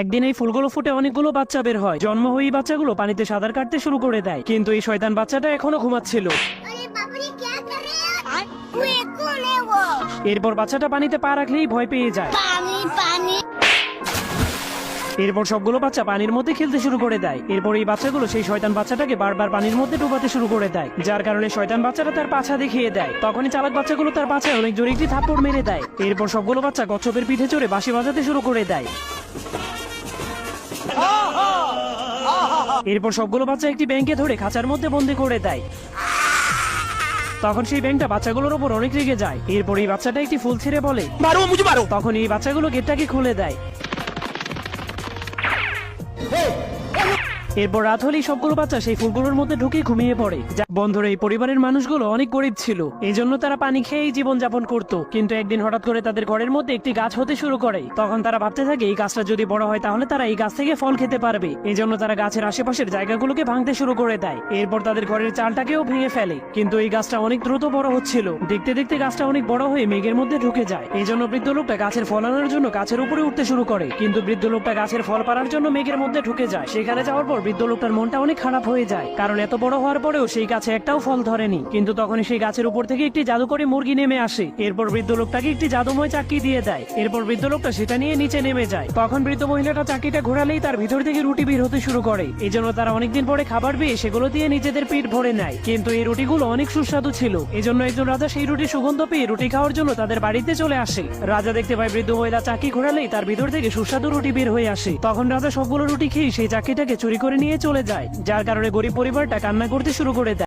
একদিন এই ফুলগুলো ফুটে অনেকগুলো বাচ্চা বের হয়। জন্ম হয়ে বাচ্চাগুলো পানিতে সাঁতার কাটতে শুরু করে দেয়। কিন্তু এই শয়তান বাচ্চাটা এখনও ঘুমাচ্ছিল। এরপর বাচ্চাটা পানিতে পা রাখলেই ভয় পেয়ে যায়। এরপর সবগুলো বাচ্চা পানির মধ্যে খেলতে শুরু করে দেয়। এরপর এই বাচ্চাগুলো সেই শয়তান বাচ্চাটাকে বারবার পানির মধ্যে ডুবাতে শুরু করে দেয়। যার কারণে শয়তান বাচ্চাটা তার পাছা দেখিয়ে দেয়। তখনই চালাক বাচ্চাগুলো তার পাছায় অনেক জোরে একটি থাপ্পড় মেরে দেয়। এরপর সবগুলো বাচ্চা কচ্ছপের পিঠে চড়ে বাঁশি বাজাতে শুরু করে দেয়। এরপর সবগুলো বাচ্চা একটি ব্যাংকে ধরে খাঁচার মধ্যে বন্দি করে দেয়। তখন সেই ব্যাংকটা বাচ্চাগুলোর উপর অনেক রেগে যায়। এরপর এই বাচ্চাটা একটি ফুল ছেড়ে বলে। তখন এই বাচ্চাগুলো গেটটাকে খুলে দেয়। এরপর রাত হলেই সবগুলো বাচ্চা সেই ফুলগুলোর মধ্যে ঢুকে ঘুমিয়ে পড়ে। বন্ধুরা, এই পরিবারের মানুষগুলো অনেক গরিব ছিল। এই জন্য তারা পানি খেয়েই জীবন যাপন করত। কিন্তু একদিন হঠাৎ করে তাদের ঘরের মধ্যে একটি গাছ হতে শুরু করে। তখন তারা ভাবতে থাকে, এই গাছটা যদি বড় হয় তাহলে তারা এই গাছ থেকে ফল খেতে পারবে। এই জন্য তারা গাছের আশেপাশের জায়গাগুলোকে ভাঙতে শুরু করে দেয়। এরপর তাদের ঘরের চালটাকেও ভেঙে ফেলে। কিন্তু এই গাছটা অনেক দ্রুত বড় হচ্ছিল। দেখতে দেখতে গাছটা অনেক বড় হয়ে মেঘের মধ্যে ঢুকে যায়। এই জন্য বৃদ্ধ লোকটা গাছের ফল আনার জন্য গাছের উপরে উঠতে শুরু করে। কিন্তু বৃদ্ধ লোকটা গাছের ফল পাড়ার জন্য মেঘের মধ্যে ঢুকে যায়। সেখানে যাওয়ার পর বৃদ্ধ লোকটার মনটা অনেক খারাপ হয়ে যায়। কারণ এত বড় হওয়ার পরেও সেই গাছে একটাও ফল ধরেনি। কিন্তু তখনই সেই গাছের উপর থেকে একটি জাদুকরি মুরগি নেমে আসে। এরপর বৃদ্ধ লোকটাকে একটি জাদুময় চাকরি দিয়ে দেয়। এরপর বৃদ্ধ লোকটা সেটা নিয়ে নিচে নেমে যায়। তখন বৃদ্ধ মহিলাটা চাকরিটা ঘোরালেই তার ভিতর থেকে রুটি বের হতে শুরু করে। এই জন্য তারা অনেকদিন পরে খাবার পেয়ে সেগুলো দিয়ে নিজেদের পেট ভরে নেয়। কিন্তু এই রুটিগুলো অনেক সুস্বাদু ছিল। এই জন্য একজন রাজা সেই রুটি সুগন্ধ পেয়ে রুটি খাওয়ার জন্য তাদের বাড়িতে চলে আসে। রাজা দেখতে পায় বৃদ্ধ মহিলা চাকি ঘোরালেই তার ভিতর থেকে সুস্বাদু রুটি বের হয়ে আসে। তখন রাজা সবগুলো রুটি খেয়ে সেই চাকরিটাকে চুরি করে নিয়ে চলে যায় যার কারণে গরিব পরিবারটা কান্না করতে শুরু করে দেয়।